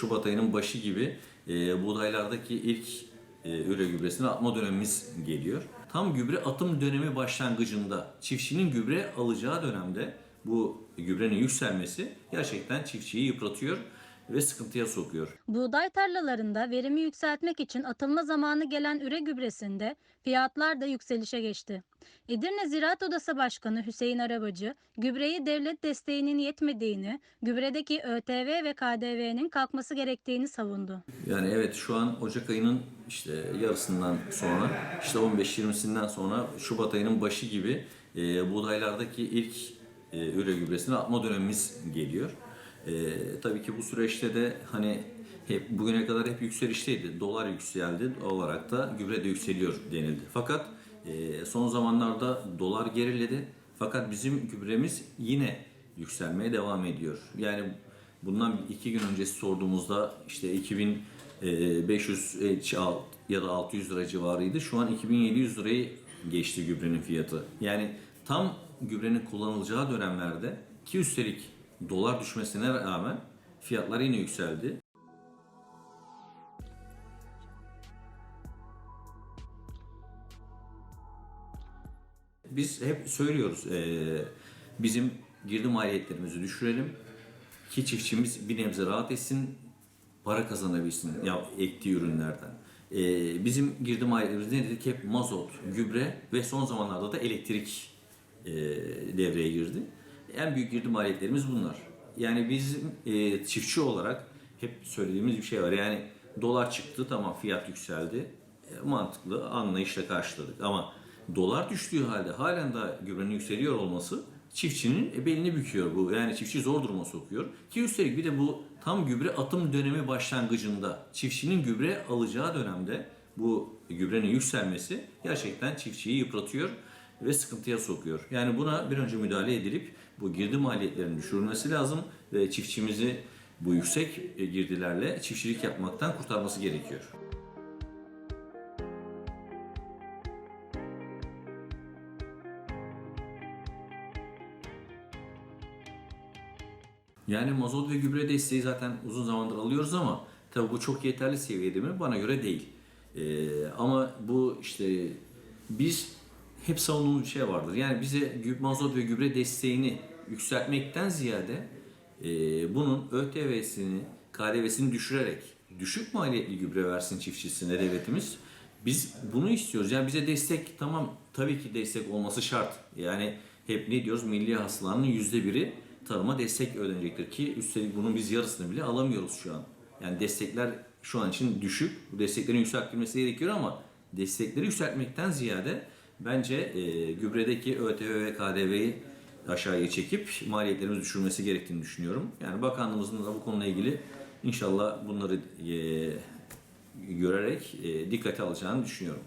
Şubat ayının başı gibi e, buğdaylardaki ilk e, üre gübresini atma dönemimiz geliyor. Tam gübre atım dönemi başlangıcında çiftçinin gübre alacağı dönemde bu gübrenin yükselmesi gerçekten çiftçiyi yıpratıyor ve sıkıntıya sokuyor. Buğday tarlalarında verimi yükseltmek için atılma zamanı gelen üre gübresinde fiyatlar da yükselişe geçti. Edirne Ziraat Odası Başkanı Hüseyin Arabacı, gübreyi devlet desteğinin yetmediğini, gübredeki ÖTV ve KDV'nin kalkması gerektiğini savundu. Yani evet şu an Ocak ayının işte yarısından sonra işte 15-20'sinden sonra Şubat ayının başı gibi e, buğdaylardaki ilk e, üre gübresini atma dönemimiz geliyor. E, tabii ki bu süreçte de hani hep bugüne kadar hep yükselişteydi. Dolar yükseldi olarak da gübre de yükseliyor denildi. Fakat e, son zamanlarda dolar geriledi. Fakat bizim gübremiz yine yükselmeye devam ediyor. Yani bundan iki gün öncesi sorduğumuzda işte 2500 ya da 600 lira civarıydı. Şu an 2700 lirayı geçti gübrenin fiyatı. Yani tam gübrenin kullanılacağı dönemlerde ki üstelik dolar düşmesine rağmen fiyatlar yine yükseldi. Biz hep söylüyoruz eee, bizim girdi maliyetlerimizi düşürelim ki çiftçimiz bir nebze rahat etsin, para kazanabilsin ya ektiği ürünlerden. Eee, bizim girdi maliyetlerimiz ne dedik? Hep mazot, gübre ve son zamanlarda da elektrik eee, devreye girdi. En büyük girdi maliyetlerimiz bunlar. Yani bizim eee, çiftçi olarak hep söylediğimiz bir şey var. Yani dolar çıktı tamam fiyat yükseldi. E, mantıklı anlayışla karşıladık ama dolar düştüğü halde halen de gübrenin yükseliyor olması çiftçinin belini büküyor bu. Yani çiftçi zor duruma sokuyor. Ki üstelik bir de bu tam gübre atım dönemi başlangıcında çiftçinin gübre alacağı dönemde bu gübrenin yükselmesi gerçekten çiftçiyi yıpratıyor ve sıkıntıya sokuyor. Yani buna bir önce müdahale edilip bu girdi maliyetlerinin düşürülmesi lazım ve çiftçimizi bu yüksek e, girdilerle çiftçilik yapmaktan kurtarması gerekiyor. Yani mazot ve gübre desteği zaten uzun zamandır alıyoruz ama tabii bu çok yeterli seviyede mi? Bana göre değil. Ee, ama bu işte biz hep savunduğumuz bir şey vardır. Yani bize mazot ve gübre desteğini yükseltmekten ziyade e, bunun ÖTV'sini, KDV'sini düşürerek düşük maliyetli gübre versin çiftçisine devletimiz. Biz bunu istiyoruz. Yani bize destek tamam tabii ki destek olması şart. Yani hep ne diyoruz? Milli hasılanın yüzde biri tarıma destek ödenecektir ki üstelik bunun biz yarısını bile alamıyoruz şu an. Yani destekler şu an için düşük. Bu desteklerin yükseltilmesi gerekiyor ama destekleri yükseltmekten ziyade bence e, gübredeki ÖTV ve KDV'yi aşağıya çekip maliyetlerimizi düşürmesi gerektiğini düşünüyorum. Yani bakanlığımızın da bu konuyla ilgili inşallah bunları e, görerek e, dikkate alacağını düşünüyorum.